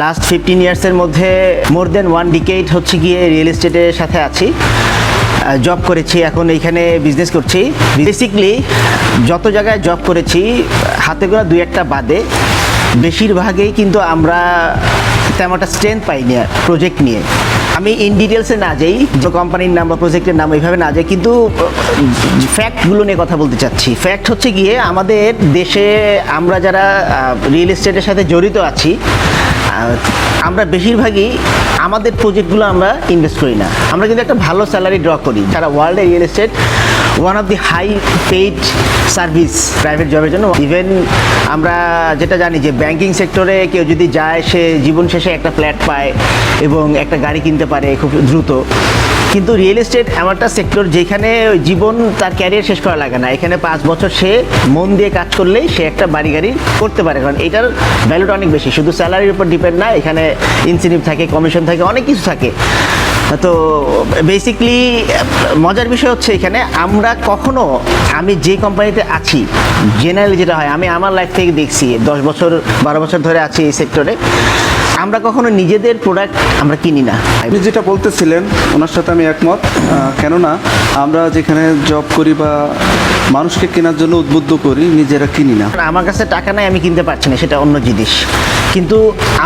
Last fifteen ইয়ার্সের মধ্যে মোর দেন one decade হচ্ছে গিয়ে রিয়েল এস্টেটের সাথে আছি। জব করেছি, এখন এইখানে বিজনেস করছি। বেসিকলি যত জায়গায় জব করেছি, হাতে গোনা দুই একটা বাদে, বেশিরভাগেই কিন্তু আমরা তেমন একটা স্ট্রেংথ পাইনি প্রজেক্ট নিয়ে। আমি ইন ডিটেলসে না যাই, যে কোম্পানির নাম বা প্রজেক্টের নাম এইভাবে না যাই, কিন্তু ফ্যাক্টগুলো নিয়ে কথা বলতে চাচ্ছি। ফ্যাক্ট হচ্ছে গিয়ে আমাদের দেশে আমরা যারা রিয়েল এস্টেটের সাথে জড়িত আছি আমরা বেশিরভাগই আমাদের প্রজেক্টগুলো আমরা ইনভেস্ট করি না। আমরা কিন্তু একটা ভালো স্যালারি ড্র করি। যারা ওয়ার্ল্ডে real estate one of the high paid service private জবের জন্য। ইভেন আমরা যেটা জানি যে ব্যাংকিং সেক্টরে কেউ যদি যায়, সে জীবন শেষে একটা ফ্ল্যাট পায় এবং একটা গাড়ি কিনতে পারে খুব দ্রুত। কিন্তু রিয়েল এস্টেট এমন একটা সেক্টর যেখানে জীবন তার ক্যারিয়ার শেষ করা লাগে না। এখানে পাঁচ বছর সে মন দিয়ে কাজ করলেই সে একটা বাড়ি গাড়ি করতে পারে। কারণ এটার ভ্যালুটা অনেক বেশি। শুধু স্যালারির উপর ডিপেন্ড না, এখানে ইনসেন্টিভ থাকে কমিশন থাকে, অনেক কিছু থাকে। তো বেসিকলি মজার বিষয় হচ্ছে এখানে আমরা কখনো, আমি যে কোম্পানিতে আছি জেনারেলি যেটা হয়, আমি আমার লাইফ থেকে দেখছি, দশ বছর, বারো বছর ধরে আছি এই সেক্টরে আমরা কখনো নিজেদের প্রোডাক্ট আমরা কিনি না। আপনি যেটা বলতেছিলেন, ওনার সাথে আমি একমত। কেননা, আমরা যেখানে জব করি বা মানুষকে কেনার জন্য উদ্বুদ্ধ করি, নিজেরা কিনি না। আমার কাছে টাকা নাই, আমি কিনতে পারছি না, সেটা অন্য জিনিস। কিন্তু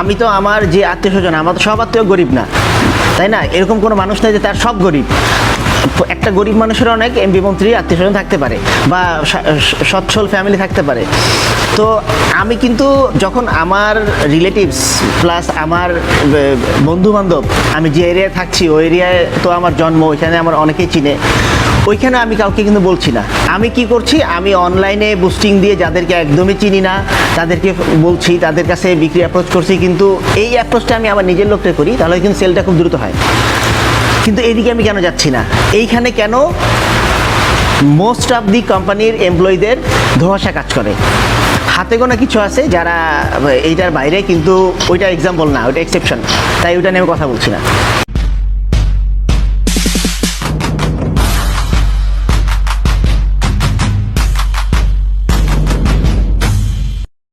আমি তো আমার যে আত্মীয় স্বজন, আমার তো সব আত্মীয় গরিব না। তাই না? এরকম কোনো মানুষ নেই যে তার সব গরিব। একটা গরিব মানুষের অনেক এমপি মন্ত্রী, আত্মীয় স্বজন থাকতে পারে, বা সচ্ছল ফ্যামিলি থাকতে পারে। তো আমি কিন্তু যখন আমার রিলেটিভস প্লাস আমার বন্ধু বান্ধব আমি যে এরিয়ায় থাকছি, ওই এরিয়ায় তো আমার জন্ম, ওইখানে আমার অনেকেই চিনে, ওইখানে আমি কাউকে কিন্তু বলছি না। আমি কি করছি? আমি অনলাইনে বুস্টিং দিয়ে যাদেরকে একদমই চিনি না, তাদেরকে বলছি, তাদের কাছে বিক্রি অ্যাপ্রোচ করছি, কিন্তু এই অ্যাপ্রোচটা আমি আমার নিজের লোকটা করি, তাহলে কিন্তু সেলটা খুব দ্রুত হয়। কিন্তু এইদিকে আমি কেন যাচ্ছি না? এইখানে কেন মোস্ট অফ দি কোম্পানির এমপ্লয়ীদের ধোয়াশা কাজ করে? হাতে গোনা কিছু আছে যারা এইটার বাইরে, কিন্তু ওইটা এক্সাম্পল না, ওইটা এক্সেপশন তাই ওইটা নিয়ে আমি কথা বলছি না।